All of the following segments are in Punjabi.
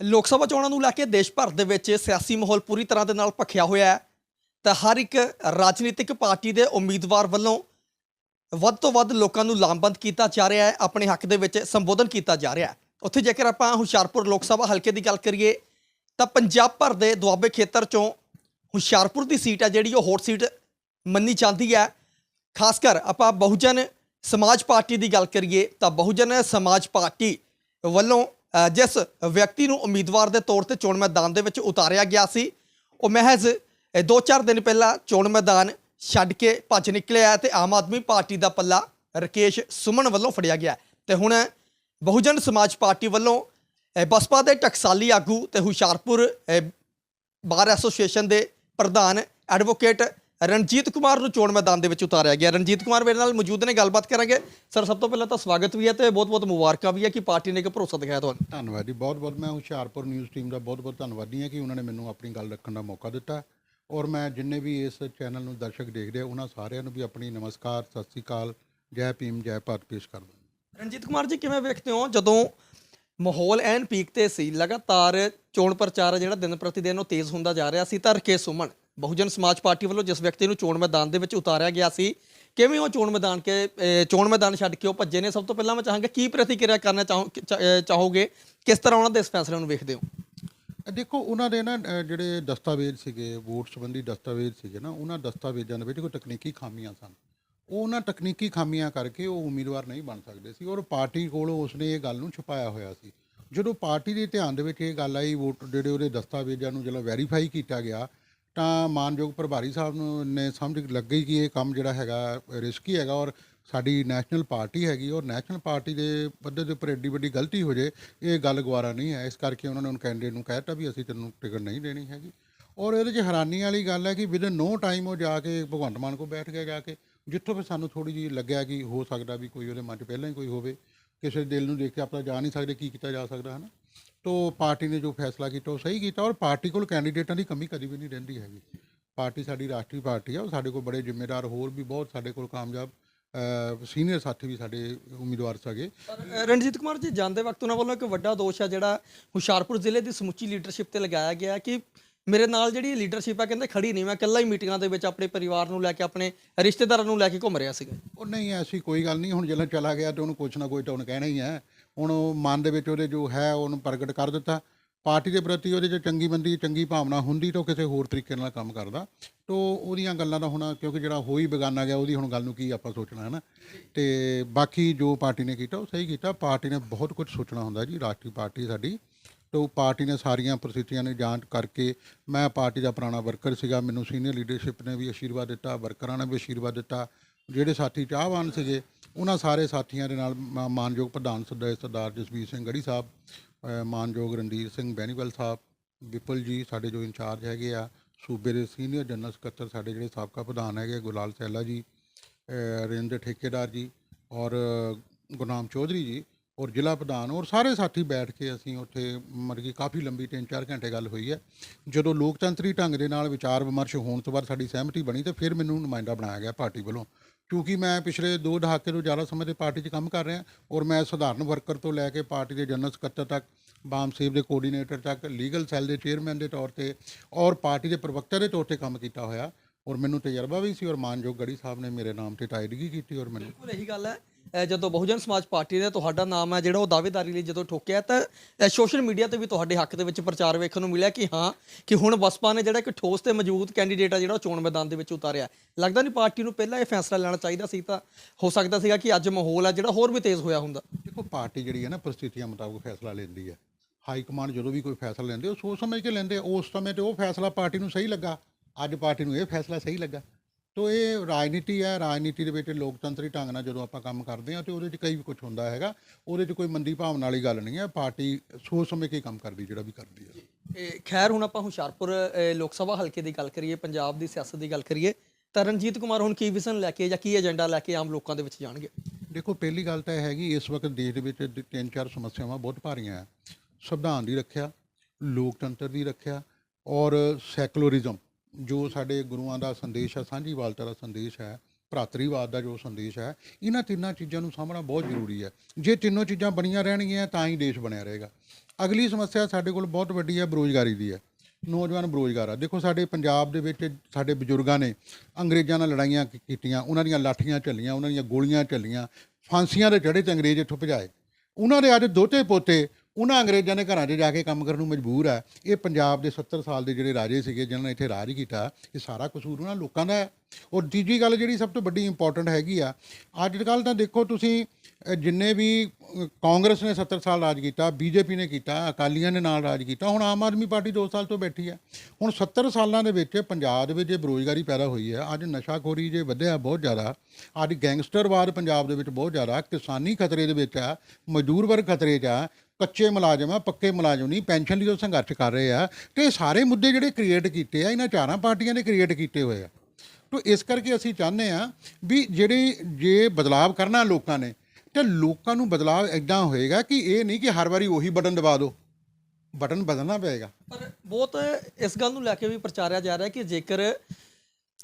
ਲੋਕ ਸਭਾ ਚੋਣਾਂ ਨੂੰ ਲੈ ਕੇ ਦੇਸ਼ ਭਰ ਦੇ ਵਿੱਚ ਸਿਆਸੀ ਮਾਹੌਲ ਪੂਰੀ ਤਰ੍ਹਾਂ ਦੇ ਨਾਲ ਭਖਿਆ ਹੋਇਆ ਹੈ, ਤਾਂ ਹਰ ਇੱਕ ਰਾਜਨੀਤਿਕ ਪਾਰਟੀ ਦੇ ਉਮੀਦਵਾਰ ਵੱਲੋਂ ਵੱਧ ਤੋਂ ਵੱਧ ਲੋਕਾਂ ਨੂੰ ਲਾਮਬੰਦ ਕੀਤਾ ਜਾ ਰਿਹਾ ਹੈ, ਆਪਣੇ ਹੱਕ ਦੇ ਵਿੱਚ ਸੰਬੋਧਨ ਕੀਤਾ ਜਾ ਰਿਹਾ ਹੈ। ਉੱਥੇ ਜੇਕਰ ਆਪਾਂ ਹੁਸ਼ਿਆਰਪੁਰ ਲੋਕ ਸਭਾ ਹਲਕੇ ਦੀ ਗੱਲ ਕਰੀਏ, ਤਾਂ ਪੰਜਾਬ ਭਰ ਦੇ ਦੁਆਬੇ ਖੇਤਰ ਚੋਂ ਹੁਸ਼ਿਆਰਪੁਰ ਦੀ ਸੀਟ ਹੈ ਜਿਹੜੀ, ਉਹ ਹੌਟ ਸੀਟ ਮੰਨੀ ਜਾਂਦੀ ਹੈ। ਖਾਸ ਕਰ ਆਪਾਂ ਬਹੁਜਨ ਸਮਾਜ ਪਾਰਟੀ ਦੀ ਗੱਲ ਕਰੀਏ, ਤਾਂ ਬਹੁਜਨ ਸਮਾਜ ਪਾਰਟੀ ਵੱਲੋਂ ਜਿਸ ਵਿਅਕਤੀ ਨੂੰ ਉਮੀਦਵਾਰ ਦੇ ਤੌਰ ਤੇ ਚੋਣ ਮੈਦਾਨ ਦੇ ਵਿੱਚ ਉਤਾਰਿਆ ਗਿਆ ਸੀ, ਉਹ ਮਹਿਜ਼ 2-4 ਦਿਨ ਪਹਿਲਾਂ ਚੋਣ ਮੈਦਾਨ ਛੱਡ ਕੇ ਭੱਜ ਨਿਕਲਿਆ ਹੈ ਤੇ ਆਮ ਆਦਮੀ ਪਾਰਟੀ ਦਾ ਪੱਲਾ ਰਕੇਸ਼ ਸੁਮਨ ਵੱਲੋਂ ਫੜਿਆ ਗਿਆ ਹੈ। ਤੇ ਹੁਣ ਬਹੁਜਨ ਸਮਾਜ ਪਾਰਟੀ ਵੱਲੋਂ ਬਸਪਾ ਦੇ ਟਕਸਾਲੀ ਆਗੂ ਤੇ ਹੁਸ਼ਿਆਰਪੁਰ ਬਾਰ ਐਸੋਸੀਏਸ਼ਨ ਦੇ ਪ੍ਰਧਾਨ ਐਡਵੋਕੇਟ ਰਣਜੀਤ ਕੁਮਾਰ ਨੂੰ ਚੋਣ ਮੈਦਾਨ ਦੇ ਵਿੱਚ ਉਤਾਰਿਆ ਗਿਆ। ਰਣਜੀਤ ਕੁਮਾਰ ਮੇਰੇ ਨਾਲ ਮੌਜੂਦ ਨੇ ਗੱਲਬਾਤ ਕਰਾਂਗੇ। ਸਰ ਸਭ ਤੋਂ ਪਹਿਲਾਂ ਤਾਂ ਸਵਾਗਤ ਵੀ ਹੈ ਤੇ ਬਹੁਤ-ਬਹੁਤ ਮੁਬਾਰਕਾਂ ਵੀ ਹੈ ਕਿ ਪਾਰਟੀ ਨੇ ਇੱਕ ਭਰੋਸਾ ਦਿਖਾਇਆ ਤੁਹਾਨੂੰ। ਧੰਨਵਾਦ ਜੀ ਬਹੁਤ ਬਹੁਤ ਮੈਂ ਹੁਸ਼ਿਆਰਪੁਰ ਨਿਊਜ਼ ਟੀਮ ਦਾ ਬਹੁਤ ਬਹੁਤ ਧੰਨਵਾਦੀ ਹਾਂ ਕਿ ਉਹਨਾਂ ਨੇ ਮੈਨੂੰ ਆਪਣੀ ਗੱਲ ਰੱਖਣ ਦਾ ਮੌਕਾ ਦਿੱਤਾ। ਔਰ ਮੈਂ ਜਿੰਨੇ ਵੀ ਇਸ ਚੈਨਲ ਨੂੰ ਦਰਸ਼ਕ ਦੇਖਦੇ ਆ ਉਹਨਾਂ ਸਾਰਿਆਂ ਨੂੰ ਵੀ ਆਪਣੀ ਨਮਸਕਾਰ ਸਤਿ ਸ੍ਰੀ ਅਕਾਲ ਜੈ ਭੀਮ ਜੈ ਭਾਰਤ ਪੇਸ਼ ਕਰਦਾ ਰਣਜੀਤ ਕੁਮਾਰ ਜੀ ਕਿਵੇਂ ਵੇਖਦੇ ਹੋ? ਜਦੋਂ ਮਾਹੌਲ ਐਨ ਪੀਕ ਤੇ ਸੀ ਲਗਾਤਾਰ ਚੋਣ ਪ੍ਰਚਾਰ ਜਿਹੜਾ ਦਿਨ ਪ੍ਰਤੀ ਦਿਨ ਉਹ ਤੇਜ਼ ਹੁੰਦਾ ਜਾ ਰਿਹਾ ਸੀ ਤਾਂ ਰਕੇਸ਼ ਸੁਮਨ ਬਹੁਜਨ ਸਮਾਜ ਪਾਰਟੀ ਵੱਲੋਂ ਜਿਸ ਵਿਅਕਤੀ ਨੂੰ ਚੋਣ ਮੈਦਾਨ ਦੇ ਵਿੱਚ ਉਤਾਰਿਆ ਗਿਆ ਸੀ, ਕਿਵੇਂ ਉਹ ਚੋਣ ਮੈਦਾਨ ਕੇ ਚੋਣ ਮੈਦਾਨ ਛੱਡ ਕੇ ਉਹ ਭੱਜੇ ਨੇ? ਸਭ ਤੋਂ ਪਹਿਲਾਂ ਮੈਂ ਚਾਹਾਂਗਾ ਕੀ ਪ੍ਰਤੀਕਿਰਿਆ ਕਰਨਾ ਚਾਹੋ ਚਾਹੋਗੇ? ਕਿਸ ਤਰ੍ਹਾਂ ਉਹਨਾਂ ਦੇ ਇਸ ਫੈਸਲੇ ਨੂੰ ਵੇਖਦੇ ਹੋ? ਦੇਖੋ, ਉਹਨਾਂ ਦੇ ਨਾ ਜਿਹੜੇ ਦਸਤਾਵੇਜ਼ ਸੀਗੇ, ਵੋਟ ਸੰਬੰਧੀ ਦਸਤਾਵੇਜ਼ ਸੀਗੇ ਨਾ, ਉਹਨਾਂ ਦਸਤਾਵੇਜ਼ਾਂ ਦੇ ਵਿੱਚ ਕੋਈ ਤਕਨੀਕੀ ਖਾਮੀਆਂ ਸਨ। ਉਹ ਉਹਨਾਂ ਤਕਨੀਕੀ ਖਾਮੀਆਂ ਕਰਕੇ ਉਹ ਉਮੀਦਵਾਰ ਨਹੀਂ ਬਣ ਸਕਦੇ ਸੀ ਔਰ ਪਾਰਟੀ ਕੋਲੋਂ ਉਸਨੇ ਇਹ ਗੱਲ ਨੂੰ ਛੁਪਾਇਆ ਹੋਇਆ ਸੀ। ਜਦੋਂ ਪਾਰਟੀ ਦੇ ਧਿਆਨ ਦੇ ਵਿੱਚ ਇਹ ਗੱਲ ਆਈ, ਵੋਟ, ਜਿਹੜੇ ਉਹਦੇ ਦਸਤਾਵੇਜ਼ਾਂ ਨੂੰ ਜਦੋਂ ਵੈਰੀਫਾਈ ਕੀਤਾ ਗਿਆ ਤਾਂ ਮਾਨਯੋਗ ਪ੍ਰਭਾਰੀ ਸਾਹਿਬ ਨੂੰ ਨੇ ਸਮਝ ਲੱਗ ਗਈ ਕਿ ਇਹ ਕੰਮ ਜਿਹੜਾ ਹੈਗਾ ਰਿਸਕੀ ਹੈਗਾ ਔਰ ਸਾਡੀ ਨੈਸ਼ਨਲ ਪਾਰਟੀ ਹੈਗੀ ਔਰ ਨੈਸ਼ਨਲ ਪਾਰਟੀ ਦੇ ਪੱਧਰ ਦੇ ਉੱਪਰ ਐਡੀ ਵੱਡੀ ਗਲਤੀ ਹੋ ਜੇ, ਇਹ ਗੱਲ ਗਵਾਰਾ ਨਹੀਂ ਹੈ। ਇਸ ਕਰਕੇ ਉਹਨਾਂ ਨੇ ਉਹਨਾਂ ਕੈਂਡੀਡੇਟ ਨੂੰ ਕਹਿ ਦਿੱਤਾ ਵੀ ਅਸੀਂ ਤੈਨੂੰ ਟਿਕਟ ਨਹੀਂ ਦੇਣੀ ਹੈਗੀ। ਔਰ ਇਹਦੇ 'ਚ ਹੈਰਾਨੀ ਵਾਲੀ ਗੱਲ ਹੈ ਕਿ ਵਿਦ ਨੋ ਟਾਈਮ ਉਹ ਜਾ ਕੇ ਭਗਵੰਤ ਮਾਨ ਕੋ ਬੈਠ ਗਿਆ ਜਾ ਕੇ, ਜਿੱਥੋਂ ਫਿਰ ਸਾਨੂੰ ਥੋੜੀ ਜਿਹੀ ਲੱਗਿਆ ਕਿ ਹੋ ਸਕਦਾ ਵੀ ਕੋਈ ਉਹਦੇ ਮਨ 'ਚ ਪਹਿਲਾਂ ਹੀ ਕੋਈ ਹੋਵੇ। ਕਿਸੇ ਦਿਲ ਨੂੰ ਦੇਖ ਕੇ ਆਪਾਂ ਜਾ ਨਹੀਂ ਸਕਦੇ, ਕੀ ਕੀਤਾ ਜਾ ਸਕਦਾ ਹੈ ਨਾ ਤੋ ਪਾਰਟੀ ਨੇ ਜੋ ਫੈਸਲਾ ਕੀਤਾ ਉਹ ਸਹੀ ਕੀਤਾ ਔਰ ਪਾਰਟੀ ਕੋਲ ਕੈਂਡੀਡੇਟਾਂ ਦੀ ਕਮੀ ਕਦੀ ਵੀ ਨਹੀਂ ਰਹਿੰਦੀ ਹੈਗੀ। ਪਾਰਟੀ ਸਾਡੀ ਰਾਸ਼ਟਰੀ ਪਾਰਟੀ ਆ ਔਰ ਸਾਡੇ ਕੋਲ ਬੜੇ ਜ਼ਿੰਮੇਦਾਰ ਹੋਰ ਵੀ ਬਹੁਤ ਸਾਡੇ ਕੋਲ ਕਾਮਯਾਬ ਸੀਨੀਅਰ ਸਾਥੀ ਵੀ ਸਾਡੇ ਉਮੀਦਵਾਰ ਸਗੇ ਰਣਜੀਤ ਕੁਮਾਰ ਜੀ ਜਾਂਦੇ ਵਕਤ ਉਹਨਾਂ ਵੱਲੋਂ ਇੱਕ ਵੱਡਾ ਦੋਸ਼ ਹੈ ਜਿਹੜਾ ਹੁਸ਼ਿਆਰਪੁਰ ਜ਼ਿਲ੍ਹੇ ਦੀ ਸਮੁੱਚੀ ਲੀਡਰਸ਼ਿਪ ਤੇ ਲਗਾਇਆ ਗਿਆ ਕਿ ਮੇਰੇ ਨਾਲ ਜਿਹੜੀ ਲੀਡਰਸ਼ਿਪ ਹੈ ਕਹਿੰਦੇ ਖੜੀ ਨਹੀਂ ਮੈਂ ਇਕੱਲਾ ਹੀ ਮੀਟਿੰਗਾਂ ਦੇ ਵਿੱਚ ਆਪਣੇ ਪਰਿਵਾਰ ਨੂੰ ਲੈ ਕੇ ਆਪਣੇ ਰਿਸ਼ਤੇਦਾਰਾਂ ਨੂੰ ਲੈ ਕੇ ਘੁੰਮ ਰਿਹਾ ਸੀਗਾ। ਉਹ ਨਹੀਂ ਐਸੀ ਕੋਈ ਗੱਲ ਨਹੀਂ ਹੁਣ ਜਦੋਂ ਚਲਾ ਗਿਆ ਤੇ ਉਹਨੂੰ ਕੁਛ ਨਾ ਕੋਈ ਤਾਂ ਉਹਨੇ ਕਹਿਣਾ ਹੀ ਹੈ। ਹੁਣ ਉਹ ਮਨ ਦੇ ਵਿੱਚ ਉਹਦੇ ਜੋ ਹੈ ਉਹਨੂੰ ਪ੍ਰਗਟ ਕਰ ਦਿੱਤਾ। ਪਾਰਟੀ ਦੇ ਪ੍ਰਤੀ ਉਹਦੇ 'ਚ ਚੰਗੀ ਬੰਦੀ, ਚੰਗੀ ਭਾਵਨਾ ਹੁੰਦੀ ਤਾਂ ਉਹ ਕਿਸੇ ਹੋਰ ਤਰੀਕੇ ਨਾਲ ਕੰਮ ਕਰਦਾ। ਤੋ ਉਹਦੀਆਂ ਗੱਲਾਂ ਦਾ ਹੁਣ ਕਿਉਂਕਿ ਜਿਹੜਾ ਹੋਈ ਬੇਗਾਨਾ ਗਿਆ, ਉਹਦੀ ਹੁਣ ਗੱਲ ਨੂੰ ਕੀ ਆਪਾਂ ਸੋਚਣਾ ਹੈ ਨਾ ਤੇ ਬਾਕੀ ਜੋ ਪਾਰਟੀ ਨੇ ਕੀਤਾ, ਉਹ ਸਹੀ ਕੀਤਾ। ਪਾਰਟੀ ਨੇ ਬਹੁਤ ਕੁਝ ਸੋਚਣਾ ਹੁੰਦਾ ਜੀ, ਰਾਸ਼ਟਰੀ ਪਾਰਟੀ ਸਾਡੀ। ਤੋ ਪਾਰਟੀ ਨੇ ਸਾਰੀਆਂ ਪ੍ਰਸਥਿਤੀਆਂ ਦੀ ਜਾਂਚ ਕਰਕੇ, ਮੈਂ ਪਾਰਟੀ ਦਾ ਪੁਰਾਣਾ ਵਰਕਰ ਸੀਗਾ, ਮੈਨੂੰ ਸੀਨੀਅਰ ਲੀਡਰਸ਼ਿਪ ਨੇ ਵੀ ਆਸ਼ੀਰਵਾਦ ਦਿੱਤਾ, ਵਰਕਰਾਂ ਨੇ ਵੀ ਆਸ਼ੀਰਵਾਦ ਦਿੱਤਾ। ਜਿਹੜੇ ਸਾਥੀ ਚਾਹਵਾਨ ਸੀਗੇ ਉਹਨਾਂ ਸਾਰੇ ਸਾਥੀਆਂ ਦੇ ਨਾਲ ਮਾ- ਮਾਨਯੋਗ ਪ੍ਰਧਾਨ ਸਰਦਾਰ ਸਰਦਾਰ ਜਸਵੀਰ ਸਿੰਘ ਗੜੀ ਸਾਹਿਬ ਅ, ਮਾਨਯੋਗ ਰਣਧੀਰ ਸਿੰਘ ਬੈਨੀਵਾਲ ਸਾਹਿਬ ਵਿਪਲ ਜੀ ਸਾਡੇ ਜੋ ਇੰਚਾਰਜ ਹੈਗੇ ਆ ਸੂਬੇ ਦੇ ਸੀਨੀਅਰ ਜਨਰਲ ਸਕੱਤਰ ਸਾਡੇ ਜਿਹੜੇ ਸਾਬਕਾ ਪ੍ਰਧਾਨ ਹੈਗੇ ਗੁਲਾਲ ਸੈਲਾ ਜੀ ਅ, ਰਜਿੰਦਰ ਠੇਕੇਦਾਰ ਜੀ ਔਰ ਗੁਰਨਾਮ ਚੌਧਰੀ ਜੀ ਔਰ ਜ਼ਿਲ੍ਹਾ ਪ੍ਰਧਾਨ ਔਰ ਸਾਰੇ ਸਾਥੀ ਬੈਠ ਕੇ ਅਸੀਂ ਉੱਥੇ ਮਤਲਬ ਕਿ ਕਾਫੀ ਲੰਬੀ 3-4 ਘੰਟੇ ਗੱਲ ਹੋਈ ਹੈ। ਜਦੋਂ ਲੋਕਤੰਤਰੀ ਢੰਗ ਦੇ ਨਾਲ ਵਿਚਾਰ ਵਿਮਰਸ਼ ਹੋਣ ਤੋਂ ਬਾਅਦ ਸਾਡੀ ਸਹਿਮਤੀ ਬਣੀ ਤੇ ਫਿਰ ਮੈਨੂੰ ਨੁਮਾਇੰਦਾ ਬਣਾਇਆ ਗਿਆ ਪਾਰਟੀ ਵੱਲੋਂ। ਕਿਉਂਕਿ ਮੈਂ ਪਿਛਲੇ 2 ਦਹਾਕੇ ਤੋਂ ਜ਼ਿਆਦਾ ਸਮੇਂ ਤੋਂ ਪਾਰਟੀ 'ਚ ਕੰਮ ਕਰ ਰਿਹਾ ਔਰ ਮੈਂ ਸਧਾਰਨ ਵਰਕਰ ਤੋਂ ਲੈ ਕੇ ਪਾਰਟੀ ਦੇ ਜਨਰਲ ਸਕੱਤਰ ਤੱਕ, ਬਾਮ ਸੇਵ ਦੇ ਕੋਆਰਡੀਨੇਟਰ ਤੱਕ ਲੀਗਲ ਸੈੱਲ ਦੇ ਚੇਅਰਮੈਨ ਦੇ ਤੌਰ ਤੇ ਔਰ ਪਾਰਟੀ ਦੇ ਪ੍ਰਵਕਤਾ ਦੇ ਤੌਰ ਤੇ ਕੰਮ ਕੀਤਾ ਹੋਇਆ ਔਰ ਮੈਨੂੰ ਤਜਰਬਾ ਵੀ ਸੀ ਔਰ ਮਾਨਯੋਗ ਗੜੀ ਸਾਹਿਬ ਨੇ ਮੇਰੇ ਨਾਮ ਤੇ ਟਾਇਡਗੀ ਕੀਤੀ ਔਰ ਮੈਨੂੰ ਬਿਲਕੁਲ ਇਹੀ ਗੱਲ ਹੈ। ਜਦੋਂ ਬਹੁਜਨ ਸਮਾਜ ਪਾਰਟੀ ਨੇ ਤੁਹਾਡਾ ਨਾਮ ਹੈ, ਜਿਹੜਾ ਉਹ ਦਾਅਵੇਦਾਰੀ ਲਈ ਜਦੋਂ ਠੋਕਿਆ, ਤਾਂ ਸੋਸ਼ਲ ਮੀਡੀਆ ਤੇ ਵੀ ਤੁਹਾਡੇ ਹੱਕ ਦੇ ਵਿੱਚ ਪ੍ਰਚਾਰ ਵੇਖਣ ਨੂੰ ਮਿਲਿਆ ਕਿ ਹਾਂ, ਕਿ ਹੁਣ ਬਸਪਾ ਨੇ ਜਿਹੜਾ ਇੱਕ ਠੋਸ ਤੇ ਮਜ਼ਬੂਤ ਕੈਂਡੀਡੇਟ ਆ, ਜਿਹੜਾ ਉਹ ਚੋਣ ਮੈਦਾਨ ਦੇ ਵਿੱਚ ਉਤਾਰਿਆ। ਲੱਗਦਾ ਨਹੀਂ ਪਾਰਟੀ ਨੂੰ ਪਹਿਲਾਂ ਇਹ ਫੈਸਲਾ ਲੈਣਾ ਚਾਹੀਦਾ ਸੀ, ਤਾਂ ਹੋ ਸਕਦਾ ਸੀਗਾ ਕਿ ਅੱਜ ਮਾਹੌਲ ਹੈ ਜਿਹੜਾ ਹੋਰ ਵੀ ਤੇਜ਼ ਹੋਇਆ ਹੁੰਦਾ। ਦੇਖੋ, ਪਾਰਟੀ ਜਿਹੜੀ ਹੈ ਨਾ, ਪ੍ਰਸਥਿਤੀਆਂ ਮੁਤਾਬਕ ਫੈਸਲਾ ਲੈਂਦੀ ਹੈ। ਹਾਈ ਕਮਾਂਡ ਜਦੋਂ ਵੀ ਕੋਈ ਫੈਸਲਾ ਲੈਂਦੇ, ਉਹ ਸੋਚ ਸਮਝ ਕੇ ਲੈਂਦੇ, ਉਸ ਸਮੇਂ ਤੇ ਉਹ ਫੈਸਲਾ ਪਾਰਟੀ ਨੂੰ ਸਹੀ ਲੱਗਾ। ਅੱਜ ਪਾਰਟੀ ਨੂੰ ਇਹ ਫੈਸਲਾ ਸਹੀ ਲੱਗਾ। ਤੋ ਇਹ ਰਾਜਨੀਤੀ ਹੈ ਰਾਜਨੀਤੀ ਦੇ ਵਿੱਚ ਲੋਕਤੰਤਰੀ ਢੰਗ ਨਾਲ ਜਦੋਂ ਆਪਾਂ ਕੰਮ ਕਰਦੇ ਹਾਂ ਤੇ ਉਹਦੇ 'ਚ ਕਈ ਵੀ ਕੁਝ ਹੁੰਦਾ ਹੈਗਾ ਉਹਦੇ 'ਚ ਕੋਈ ਮੰਦੀ ਭਾਵਨਾ ਵਾਲੀ ਗੱਲ ਨਹੀਂ ਹੈ ਪਾਰਟੀ ਸੋਚ ਸਮਝ ਕੇ ਕੰਮ ਕਰਦੀ ਜਿਹੜਾ ਵੀ ਕਰਦੀ ਹੈ। ਖੈਰ ਹੁਣ ਆਪਾਂ ਹੁਸ਼ਿਆਰਪੁਰ ਲੋਕ ਸਭਾ ਹਲਕੇ ਦੀ ਗੱਲ ਕਰੀਏ ਪੰਜਾਬ ਦੀ ਸਿਆਸਤ ਦੀ ਗੱਲ ਕਰੀਏ ਤਾਂ ਰਣਜੀਤ ਕੁਮਾਰ ਹੁਣ ਕੀ ਵਿਜ਼ਨ ਲੈ ਕੇ ਜਾਂ ਕੀ ਏਜੰਡਾ ਲੈ ਕੇ ਆਮ ਲੋਕਾਂ ਦੇ ਵਿੱਚ ਜਾਣਗੇ? ਦੇਖੋ ਪਹਿਲੀ ਗੱਲ ਤਾਂ ਇਹ ਹੈਗੀ ਇਸ ਵਕਤ ਦੇਸ਼ ਦੇ ਵਿੱਚ ਤਿੰਨ ਚਾਰ ਸਮੱਸਿਆਵਾਂ ਬਹੁਤ ਭਾਰੀਆਂ ਹੈ। ਸੰਵਿਧਾਨ ਦੀ ਰੱਖਿਆ ਲੋਕਤੰਤਰ ਦੀ ਰੱਖਿਆ ਔਰ ਸੈਕੂਲਰਿਜ਼ਮ। ਜੋ ਸਾਡੇ ਗੁਰੂਆਂ ਦਾ ਸੰਦੇਸ਼ ਹੈ ਸਾਂਝੀਵਾਲਤਾ ਦਾ ਸੰਦੇਸ਼ ਹੈ, ਭਰਾਤਰੀਵਾਦ ਦਾ ਜੋ ਸੰਦੇਸ਼ ਹੈ, ਇਹਨਾਂ ਤਿੰਨਾਂ ਚੀਜ਼ਾਂ ਨੂੰ ਸਾਂਭਣਾ ਬਹੁਤ ਜ਼ਰੂਰੀ ਹੈ। ਜੇ ਤਿੰਨੋਂ ਚੀਜ਼ਾਂ ਬਣੀਆਂ ਰਹਿਣਗੀਆਂ, ਤਾਂ ਹੀ ਦੇਸ਼ ਬਣਿਆ ਰਹੇਗਾ। ਅਗਲੀ ਸਮੱਸਿਆ ਸਾਡੇ ਕੋਲ ਬਹੁਤ ਵੱਡੀ ਹੈ, ਬੇਰੁਜ਼ਗਾਰੀ ਦੀ ਹੈ। ਨੌਜਵਾਨ ਬੇਰੁਜ਼ਗਾਰ ਆ। ਦੇਖੋ, ਸਾਡੇ ਪੰਜਾਬ ਦੇ ਵਿੱਚ ਸਾਡੇ ਬਜ਼ੁਰਗਾਂ ਨੇ ਅੰਗਰੇਜ਼ਾਂ ਨਾਲ ਲੜਾਈਆਂ ਕੀਤੀਆਂ, ਉਹਨਾਂ ਦੀਆਂ ਲਾਠੀਆਂ ਚੱਲੀਆਂ ਉਹਨਾਂ ਦੀਆਂ ਗੋਲੀਆਂ ਚੱਲੀਆਂ ਫਾਂਸੀਆਂ ਦੇ ਚੜ੍ਹੇ ਤੇ ਅੰਗਰੇਜ਼ ਇੱਥੋਂ ਭਜਾਏ। ਉਹਨਾਂ ਦੇ ਅੱਜ ਦੋਤੇ ਪੋਤੇ ਉਹਨਾਂ ਅੰਗਰੇਜ਼ਾਂ ਦੇ ਘਰਾਂ 'ਚ ਜਾ ਕੇ ਕੰਮ ਕਰਨ ਨੂੰ ਮਜਬੂਰ ਆ। ਇਹ ਪੰਜਾਬ ਦੇ 70 ਸਾਲ ਦੇ ਜਿਹੜੇ ਰਾਜੇ ਸੀਗੇ, ਜਿਨ੍ਹਾਂ ਨੇ ਇੱਥੇ ਰਾਜ ਕੀਤਾ, ਇਹ ਸਾਰਾ ਕਸੂਰ ਉਹਨਾਂ ਲੋਕਾਂ ਦਾ ਹੈ। ਔਰ ਤੀਜੀ ਗੱਲ ਜਿਹੜੀ ਸਭ ਤੋਂ ਵੱਡੀ ਇੰਪੋਰਟੈਂਟ ਹੈਗੀ ਆ ਅੱਜ ਕੱਲ੍ਹ ਤਾਂ ਦੇਖੋ ਤੁਸੀਂ ਜਿੰਨੇ ਵੀ ਕਾਂਗਰਸ ਨੇ 70 ਸਾਲ ਰਾਜ ਕੀਤਾ, ਬੀਜੇਪੀ ਨੇ ਕੀਤਾ, ਅਕਾਲੀਆਂ ਨੇ ਨਾਲ ਰਾਜ ਕੀਤਾ, ਹੁਣ ਆਮ ਆਦਮੀ ਪਾਰਟੀ 2 ਸਾਲ ਤੋਂ ਬੈਠੀ ਆ। ਹੁਣ 70 ਸਾਲਾਂ ਦੇ ਵਿੱਚ ਪੰਜਾਬ ਦੇ ਵਿੱਚ ਜੇ ਬੇਰੁਜ਼ਗਾਰੀ ਪੈਦਾ ਹੋਈ ਹੈ ਅੱਜ ਨਸ਼ਾਖੋਰੀ ਜੇ ਵਧਿਆ ਬਹੁਤ ਜ਼ਿਆਦਾ, ਅੱਜ ਗੈਂਗਸਟਰਵਾਦ ਪੰਜਾਬ ਦੇ ਵਿੱਚ ਬਹੁਤ ਜ਼ਿਆਦਾ, ਕਿਸਾਨੀ ਖਤਰੇ ਦੇ ਵਿੱਚ ਆ ਮਜ਼ਦੂਰ ਵਰਗ ਖਤਰੇ 'ਚ ਆ ਕੱਚੇ ਮੁਲਾਜ਼ਮ ਆ, ਪੱਕੇ ਮੁਲਾਜ਼ਮ ਨਹੀਂ, ਪੈਨਸ਼ਨ ਲਈ ਉਹ ਸੰਘਰਸ਼ ਕਰ ਰਹੇ ਆ। ਤੇ ਇਹ ਸਾਰੇ ਮੁੱਦੇ ਜਿਹੜੇ ਕ੍ਰੀਏਟ ਕੀਤੇ ਆ, ਇਹਨਾਂ ਚਾਰਾਂ ਪਾਰਟੀਆਂ ਨੇ ਕ੍ਰੀਏਟ ਕੀਤੇ ਹੋਏ ਆ। ਤੋ ਇਸ ਕਰਕੇ ਅਸੀਂ ਚਾਹੁੰਦੇ ਆ ਵੀ ਜਿਹੜੇ ਜੇ ਬਦਲਾਵ ਕਰਨਾ ਲੋਕਾਂ ਨੇ, ਤੇ ਲੋਕਾਂ ਨੂੰ ਬਦਲਾਵ ਇਦਾਂ ਹੋਏਗਾ ਕਿ ਇਹ ਨਹੀਂ ਕਿ ਹਰ ਵਾਰੀ ਉਹੀ ਬਟਨ ਦਬਾ ਦਿਓ ਬਟਨ ਬਦਲਣਾ ਪਏਗਾ। ਪਰ ਬਹੁਤ ਇਸ ਗੱਲ ਨੂੰ ਲੈ ਕੇ ਵੀ ਪ੍ਰਚਾਰਿਆ ਜਾ ਰਿਹਾ ਕਿ ਜੇਕਰ